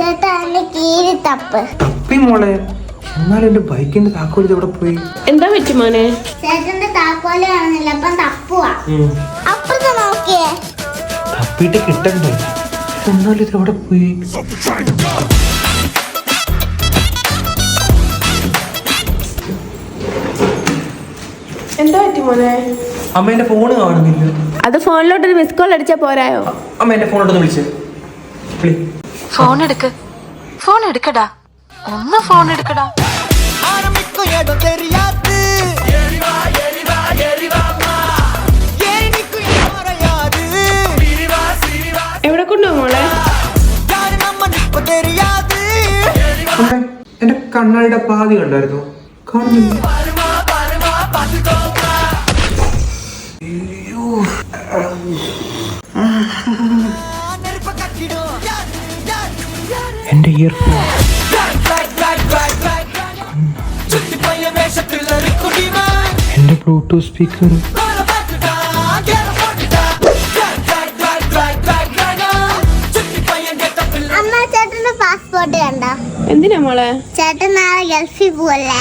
ചേട്ടാ എന്റെ കീരി തപ്പ്. തപ്പി മോളെ. എന്നാലും എന്റെ ബൈക്കിന്റെ താക്കോൽ ഇത് എവിടെ പോയി? എന്താ പറ്റി മോനെ? ചേട്ടന്റെ താക്കോൽ കാണുന്നില്ല അപ്പം തപ്പുവാ. അപ്പുറത്ത് നോക്കിയേ. തപ്പിയിട്ട് കിട്ടണ്ടേ? എന്നാലും ഇത് എവിടെ പോയി? എന്താ പറ്റി മോനെ? അമ്മ എന്റെ ഫോണ് കാണുന്നില്ല. അത് ഫോണിലോട്ട് ഒരു മിസ് കോൾ അടിച്ചാ പോരായോ? അമ്മ എന്റെ ഫോണോട്ടൊന്ന് വിളിച്ചേ. വിളി ഫോൺ എടുക്ക്. ഫോൺ എടുക്കടാ. ഒന്ന് ഫോൺ എടുക്കടാ. എവിടെ കൊണ്ടോ എന്റെ കണ്ണാടിയുടെ പാതി കണ്ടായിരുന്നു. കാണുന്നില്ല അയ്യോ. എന്റെ ഇയർഫോൺ എന്റെ ബ്ലൂടൂത്ത് സ്പീക്കർ പാസ്പോർട്ട് കണ്ടോ? എന്തിനാ മോളെ? ചേട്ടൻ നാളെ ഗൾഫിൽ പോവല്ലേ?